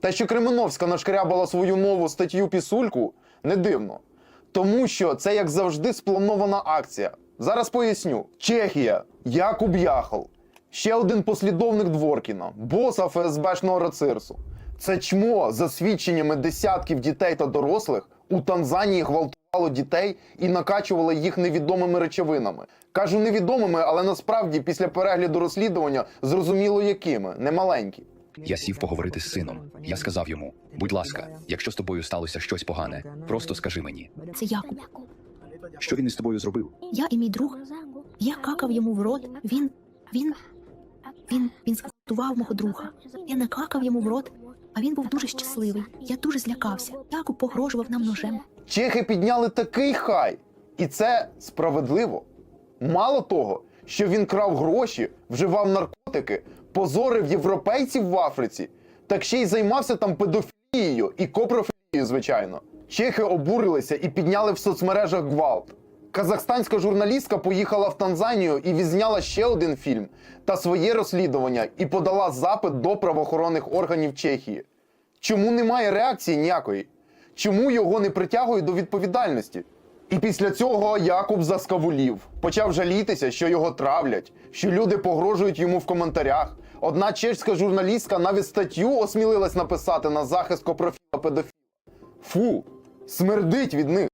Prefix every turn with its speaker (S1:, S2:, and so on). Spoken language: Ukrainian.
S1: Те, що Кременовська нашкрябала свою нову статтю пісульку, не дивно. Тому що це, як завжди, спланована акція. Зараз поясню: Чехія, Якуб Яхал, ще один послідовник Дворкіна, боса ФСБшного Рацирсу. Це чмо за свідченнями десятків дітей та дорослих у Танзанії гвалтувало дітей і накачувало їх невідомими речовинами. Кажу невідомими, але насправді після перегляду розслідування зрозуміло якими, немаленькі.
S2: Я сів поговорити з сином. Я сказав йому: будь ласка, якщо з тобою сталося щось погане, просто скажи мені,
S3: Це Якуб.
S2: що він із тобою зробив.
S3: Я і мій друг. Я какав йому в рот. Він. Він. Він. Він зґвалтував мого друга. Я не какав йому в рот, а він був дуже щасливий. Я дуже злякався. Якуб погрожував нам ножем.
S1: Чехи підняли такий хай, і це справедливо. Мало того, що він крав гроші, вживав наркотики, позорив європейців в Африці, так ще й займався там педофілією і копрофілією, звичайно. Чехи обурилися і підняли в соцмережах гвалт. Казахстанська журналістка поїхала в Танзанію і відзняла ще один фільм та своє розслідування і подала запит до правоохоронних органів Чехії. Чому немає реакції ніякої? Чому його не притягують до відповідальності? І після цього Якуб заскавулів, почав жалітися, що його травлять, що люди погрожують йому в коментарях. Одна чешська журналістка навіть статтю осмілилась написати на захист копрофіла педофіла. Фу, смердить від них.